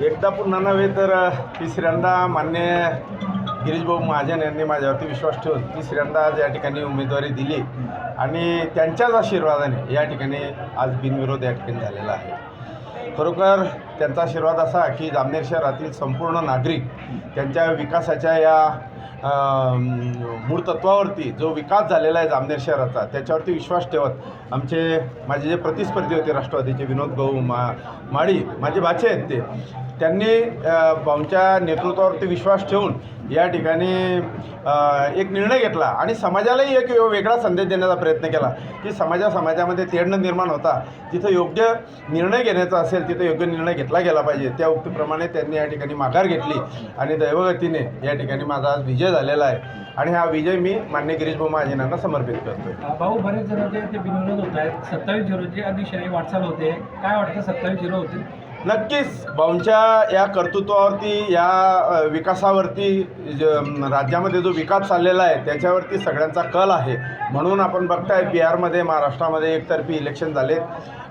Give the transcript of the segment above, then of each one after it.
एकदा पुन्हा नव्हे तर तिसऱ्यांदा मान्य गिरीशभाऊ महाजन यांनी माझ्यावरती विश्वास ठेवून तिसऱ्यांदा आज या ठिकाणी उमेदवारी दिली. आणि त्यांच्याच आशीर्वादाने या ठिकाणी आज बिनविरोध या ठिकाणी झालेला आहे. खरोखर त्यांचा आशीर्वाद असा की जामनेर शहरातील संपूर्ण नागरिक त्यांच्या विकासाच्या या मूळ तत्वावरती जो विकास झालेला आहे जामनेर शहराचा त्याच्यावरती विश्वास ठेवत आमचे माझे जे प्रतिस्पर्धी होते राष्ट्रवादीचे विनोद भाऊ मा माळी माझे बाचे आहेत ते त्यांनी भाऊंच्या नेतृत्वावरती विश्वास ठेवून या ठिकाणी एक निर्णय घेतला आणि समाजालाही एक वेगळा संदेश देण्याचा प्रयत्न केला की समाजा समाजामध्ये तेढणं निर्माण होता. तिथं योग्य निर्णय घेण्याचा असेल तिथं योग्य निर्णय घेतला गेला पाहिजे. त्या उक्तीप्रमाणे त्यांनी या ठिकाणी माघार घेतली आणि दैवगतीने या ठिकाणी माझा आज विजय झालेला आहे. आणि हा विजय मी मान्य गिरीश भाऊ महाजनांना समर्पित करतो भाऊ बरेच जण जे ते बिनविरोध होत आहेत. सत्तावीस झिरोची अतिशय वाटचाल होते. काय वाटतं? सत्तावीस झिरो होती नक्कीच. भाऊंच्या या कर्तृत्वावरती या विकासावरती ज- राज्यामध्ये जो विकास चाललेला आहे त्याच्यावरती सगळ्यांचा कल आहे. म्हणून आपण बघताय बिहारमध्ये महाराष्ट्रामध्ये एकतर्फी इलेक्शन झाले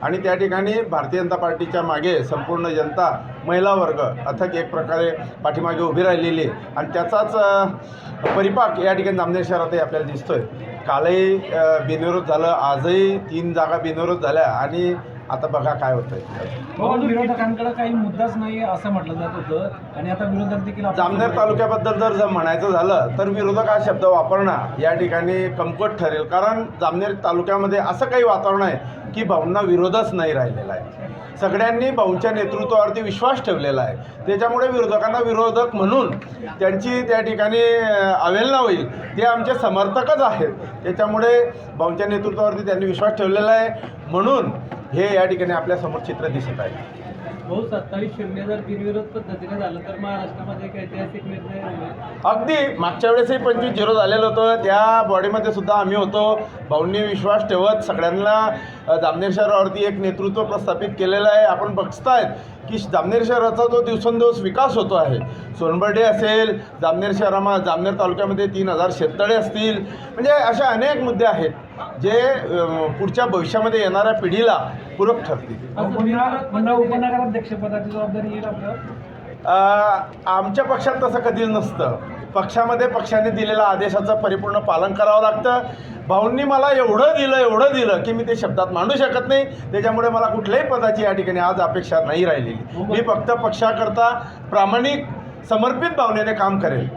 आणि त्या ठिकाणी भारतीय जनता पार्टीच्या मागे संपूर्ण जनता महिला वर्ग अथक एक प्रकारे पाठीमागे उभी राहिलेली आणि त्याचाच परिपाक या ठिकाणी जामनेर शहरातही आपल्याला दिसतोय. कालही बिनविरोध झालं आजही तीन जागा बिनविरोध झाल्या. आणि आता बघा काय होतंय. भाऊ विरोधकांकडे काही मुद्दाच नाही असं म्हटलं जात होतं. आणि आता विरोधक देखील जामनेर तालुक्याबद्दल जर जर म्हणायचं झालं तर विरोधक हा शब्द वापरणं या ठिकाणी कमकुवत ठरेल. कारण जामनेर तालुक्यामध्ये असं काही वातावरण आहे की भाऊंना विरोधच नाही राहिलेला आहे. सगळ्यांनी भाऊंच्या नेतृत्वावरती विश्वास ठेवलेला आहे. त्याच्यामुळे विरोधकांना विरोधक म्हणून त्यांची त्या ठिकाणी अ, अवहेलना होईल. ते आमचे समर्थकच आहेत. त्याच्यामुळे भाऊंच्या नेतृत्वावरती त्यांनी विश्वास ठेवलेला आहे. म्हणून हे या ठिकाणी आपल्यासमोर चित्र दिसत आहे. भाऊ सत्तावीस शून्य जर बिनविरोध पद्धतीने झालं तर महाराष्ट्रामध्ये एक ऐतिहासिक निर्णय अगदी मागच्या वेळेसही पंचवीस झिरो झालेलं होतं. त्या बॉडीमध्ये सुद्धा आम्ही होतो. भाऊंनी विश्वास ठेवत सगळ्यांना जामनेर शहरावरती एक नेतृत्व प्रस्थापित केलेलं आहे. आपण बघतायत की जामनेर शहराचा जो दिवसेंदिवस विकास होतो आहे. सोनबर्डे असेल जामनेर शहरामा जामनेर तालुक्यामध्ये तीन हजार शेततळे असतील. म्हणजे असे अनेक मुद्दे आहेत. जे पुढच्या भविष्यामध्ये येणाऱ्या पिढीला पूरक ठरतील. आमच्या पक्षात तसं कधीच नसतं. पक्षामध्ये पक्षाने दिलेल्या आदेशाचं परिपूर्ण पालन करावं लागतं. भाऊंनी मला एवढं दिलं एवढं दिलं की मी ते शब्दात मांडू शकत नाही. त्याच्यामुळे मला कुठल्याही पदाची या ठिकाणी आज अपेक्षा नाही राहिलेली. मी फक्त पक्षाकरता प्रामाणिक समर्पित भावनेने काम करेल.